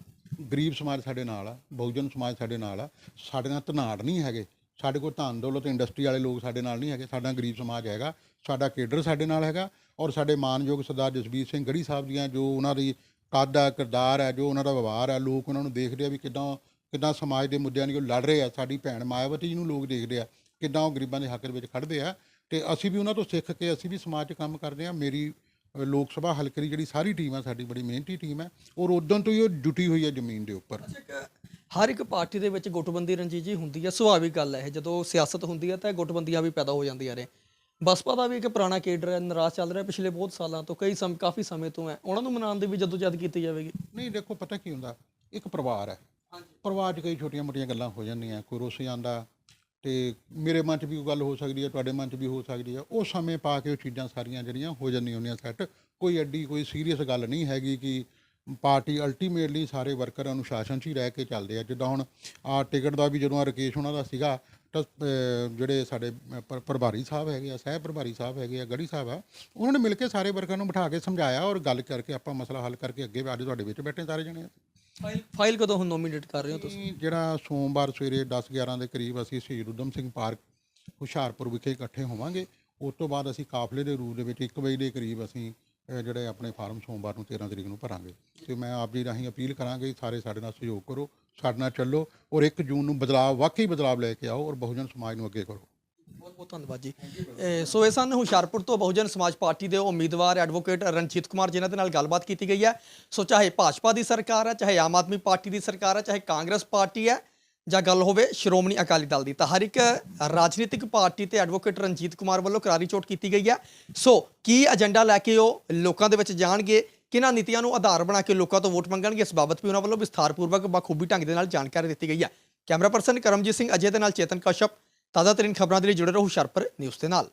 ਗਰੀਬ ਸਮਾਜ ਸਾਡੇ ਨਾਲ ਆ ਬਹੁਜਨ ਸਮਾਜ ਸਾਡੇ ਨਾਲ ਆ। ਸਾਡੇ ਨਾਲ ਧਨਾੜ ਨਹੀਂ ਹੈਗੇ। ਸਾਡੇ ਕੋਲ ਧਨ ਦੌਲਤ ਇੰਡਸਟਰੀ ਵਾਲੇ ਲੋਕ ਸਾਡੇ ਨਾਲ ਨਹੀਂ ਹੈਗੇ। ਸਾਡਾ ਗਰੀਬ ਸਮਾਜ ਹੈਗਾ। ਸਾਡਾ ਕੇਡਰ ਸਾਡੇ ਨਾਲ ਹੈਗਾ ਔਰ ਸਾਡੇ ਮਾਨਯੋਗ ਸਰਦਾਰ ਜਸਬੀਰ ਸਿੰਘ ਗੜੀ ਸਾਹਿਬ ਦੀਆਂ ਜੋ ਉਹਨਾਂ ਦੀ ਕੱਦ ਆ ਕਿਰਦਾਰ ਹੈ ਜੋ ਉਹਨਾਂ ਦਾ ਵਿਵਹਾਰ ਹੈ ਲੋਕ ਉਹਨਾਂ ਨੂੰ ਦੇਖਦੇ ਆ ਵੀ ਕਿਦਾਂ ਕਿਦਾਂ ਸਮਾਜ ਦੇ ਮੁੱਦਿਆਂ ਲਈ ਉਹ ਲੜ ਰਹੇ ਆ, ਸਾਡੀ ਭੈਣ ਮਾਇਆਵਤੀ ਜੀ ਨੂੰ ਲੋਕ ਦੇਖਦੇ ਆ, ਕਿਦਾਂ ਉਹ ਗਰੀਬਾਂ ਦੇ ਹੱਕ ਦੇ ਵਿੱਚ ਖੜਦੇ ਆ, ਤੇ ਅਸੀਂ ਵੀ ਉਹਨਾਂ ਤੋਂ ਸਿੱਖ ਕੇ ਅਸੀਂ ਵੀ ਸਮਾਜ 'ਚ ਕੰਮ ਕਰਦੇ ਆ, ਮੇਰੀ ਲੋਕ ਸਭਾ ਹਲਕੇ ਦੀ ਜਿਹੜੀ ਸਾਰੀ ਟੀਮ ਆ, ਸਾਡੀ ਬੜੀ ਮਿਹਨਤੀ ਟੀਮ ਹੈ ਔਰ ਉਦੋਂ ਤੋਂ ਹੀ ਉਹ ਜੁਟੀ ਹੋਈ ਹੈ ਜ਼ਮੀਨ ਦੇ ਉੱਪਰ। ਹਰ ਇੱਕ ਪਾਰਟੀ ਦੇ ਵਿੱਚ ਗੁੱਟਬੰਦੀ ਰਣਜੀਤ ਜੀ ਹੁੰਦੀ ਹੈ ਸੁਭਾਵਿਕ ਗੱਲ ਹੈ ਇਹ, ਜਦੋਂ ਸਿਆਸਤ ਹੁੰਦੀ ਹੈ ਤਾਂ ਇਹ ਗੁੱਟਬੰਦੀਆਂ ਵੀ ਪੈਦਾ ਹੋ ਜਾਂਦੀਆਂ ਨੇ। ਬਸਪਾ ਦਾ ਵੀ ਇੱਕ ਪੁਰਾਣਾ ਕੇਡਰ ਹੈ ਨਾਰਾਜ਼ ਚੱਲ ਰਿਹਾ ਪਿਛਲੇ ਬਹੁਤ ਸਾਲਾਂ ਤੋਂ ਕਈ ਸਮ ਕਾਫੀ ਸਮੇਂ ਤੋਂ ਹੈ। ਉਹਨਾਂ ਨੂੰ ਮਨਾਉਣ ਦੀ ਵੀ ਜਦੋਜਹਿਦ ਕੀਤੀ ਜਾਵੇਗੀ। ਨਹੀਂ ਦੇਖੋ ਪਤਾ ਕੀ ਹੁੰਦਾ? ਇੱਕ ਪਰਿਵਾਰ ਹੈ। ਪਰਿਵਾਰ 'ਚ ਕਈ ਛੋਟੀਆਂ-ਮੋਟੀਆਂ ਗੱਲਾਂ ਹੋ ਜਾਂਦੀਆਂ। ਕੋਈ ਰੁੱਸ ਜਾਂਦਾ ਤੇ ਮੇਰੇ ਮਨ 'ਚ ਵੀ ਉਹ ਗੱਲ ਹੋ ਸਕਦੀ ਹੈ ਤੁਹਾਡੇ ਮਨ 'ਚ ਵੀ ਹੋ ਸਕਦੀ ਹੈ। ਉਹ ਸਮੇਂ ਪਾ ਕੇ ਉਹ ਚੀਜ਼ਾਂ ਸਾਰੀਆਂ ਜਿਹੜੀਆਂ ਹੋ ਜਾਂਦੀਆਂ ਹੁੰਦੀਆਂ ਸੈੱਟ ਕੋਈ ਐਡੀ ਕੋਈ ਸੀਰੀਅਸ ਗੱਲ ਨਹੀਂ ਹੈਗੀ ਕਿ ਪਾਰਟੀ ਅਲਟੀਮੇਟਲੀ ਸਾਰੇ ਵਰਕਰ ਅਨੁਸ਼ਾਸਨ 'ਚ ਹੀ ਰਹਿ ਕੇ ਚੱਲਦੇ ਆ। ਜਿੱਦਾਂ ਹੁਣ ਆ ਟਿਕਟ ਦਾ ਵੀ ਜਦੋਂ ਆਹ ਰਕੇਸ਼ ਉਹਨਾਂ ਦਾ ਸੀਗਾ ਜਿਹੜੇ ਸਾਡੇ ਪ੍ਰਭਾਰੀ ਸਾਹਿਬ ਹੈਗੇ ਆ ਸਹਿ ਪ੍ਰਭਾਰੀ ਸਾਹਿਬ ਹੈਗੇ ਆ ਗੜੀ ਸਾਹਿਬ ਆ ਉਹਨਾਂ ਨੇ ਮਿਲ ਕੇ ਸਾਰੇ ਵਰਕਰਾਂ ਨੂੰ ਬਿਠਾ ਕੇ ਸਮਝਾਇਆ ਔਰ ਗੱਲ ਕਰਕੇ ਆਪਾਂ ਮਸਲਾ ਹੱਲ ਕਰਕੇ ਅੱਗੇ ਅੱਜ ਤੁਹਾਡੇ ਵਿੱਚ ਬੈਠੇ ਸਾਰੇ ਜਣੇ। ਫਾਈਲ ਫਾਈਲ ਕਦੋਂ ਹੁਣ ਨੋਮੀਨੇਟ ਕਰ ਰਹੇ ਹੋ ਤੁਸੀਂ? ਜਿਹੜਾ ਸੋਮਵਾਰ ਸਵੇਰੇ 10 11 ਦੇ ਕਰੀਬ ਅਸੀਂ ਸ਼ਹੀਦ ਉਦਮ ਸਿੰਘ ਪਾਰਕ ਹੁਸ਼ਿਆਰਪੁਰ ਵਿਖੇ ਇਕੱਠੇ ਹੋਵਾਂਗੇ। ਉਸ ਤੋਂ ਬਾਅਦ ਅਸੀਂ ਕਾਫਲੇ ਦੇ ਰੂਪ ਦੇ ਵਿੱਚ 1 ਵਜੇ ਦੇ ਕਰੀਬ ਅਸੀਂ ਜਿਹੜੇ ਆਪਣੇ ਫਾਰਮ ਸੋਮਵਾਰ ਨੂੰ 13 ਤਰੀਕ ਨੂੰ ਭਰਾਂਗੇ। ਤੇ ਮੈਂ ਆਪ ਜੀ ਰਾਹੀਂ ਅਪੀਲ ਕਰਾਂਗੇ ਸਾਰੇ ਸਾਡੇ ਨਾਲ ਸਹਿਯੋਗ ਕਰੋ। ਸਾਡੇ ਨਾਲ ਚੱਲੋ ਔਰ 1 ਜੂਨ ਨੂੰ ਬਦਲਾਅ ਵਾਕਈ ਬਦਲਾਅ ਲੈ ਕੇ ਆਓ ਔਰ ਬਹੁਜਨ ਸਮਾਜ ਨੂੰ ਅੱਗੇ ਕਰੋ। ਬਹੁਤ ਬਹੁਤ ਧੰਨਵਾਦ ਜੀ। ਸੋ ਇਹ ਸਨ ਹੁਸ਼ਿਆਰਪੁਰ ਤੋਂ ਬਹੁਜਨ ਸਮਾਜ ਪਾਰਟੀ ਦੇ ਉਮੀਦਵਾਰ ਐਡਵੋਕੇਟ ਰਣਜੀਤ ਕੁਮਾਰ, ਜਿਨ੍ਹਾਂ ਦੇ ਨਾਲ ਗੱਲਬਾਤ ਕੀਤੀ ਗਈ ਹੈ। ਸੋ ਚਾਹੇ ਭਾਜਪਾ ਦੀ ਸਰਕਾਰ ਹੈ, ਚਾਹੇ ਆਮ ਆਦਮੀ ਪਾਰਟੀ ਦੀ ਸਰਕਾਰ ਹੈ, ਚਾਹੇ ਕਾਂਗਰਸ ਪਾਰਟੀ ਹੈ, ਜਾਂ ਗੱਲ ਹੋਵੇ ਸ਼੍ਰੋਮਣੀ ਅਕਾਲੀ ਦਲ ਦੀ, ਤਾਂ ਹਰ ਇੱਕ ਰਾਜਨੀਤਿਕ ਪਾਰਟੀ ਤੇ ਐਡਵੋਕੇਟ ਰਣਜੀਤ ਕੁਮਾਰ ਵੱਲੋਂ ਕਰਾਰੀ ਚੋਟ ਕੀਤੀ ਗਈ ਹੈ। ਸੋ ਕੀ ਏਜੰਡਾ ਲੈ ਕੇ ਉਹ ਲੋਕਾਂ ਦੇ ਵਿੱਚ ਜਾਣਗੇ? ਕਿਹਨਾਂ ਨੀਤੀਆਂ ਨੂੰ ਆਧਾਰ ਬਣਾ ਕੇ ਲੋਕਾਂ ਤੋਂ ਵੋਟ ਮੰਗਣਗੇ? ਇਸ ਬਾਬਤ ਵੀ ਉਹਨਾਂ ਵੱਲੋਂ ਵਿਸਥਾਰਪੂਰਵਕ ਬਖੂਬੀ ਢੰਗ ਦੇ ਨਾਲ ਜਾਣਕਾਰੀ ਦਿੱਤੀ ਗਈ ਹੈ। ਕੈਮਰਾ ਪਰਸਨ ਕਰਮਜੀਤ ਸਿੰਘ ਅਜੇ ਦੇ ਨਾਲ ਚੇਤਨ ਕਸ਼ਪ। ਤਾਜ਼ਾ ਤਰੀਨ ਖਬਰਾਂ ਦੇ ਲਈ ਜੁੜੇ ਰਹੋ ਹੁਸ਼ਿਆਰਪੁਰ ਨਿਊਜ਼ ਦੇ ਨਾਲ।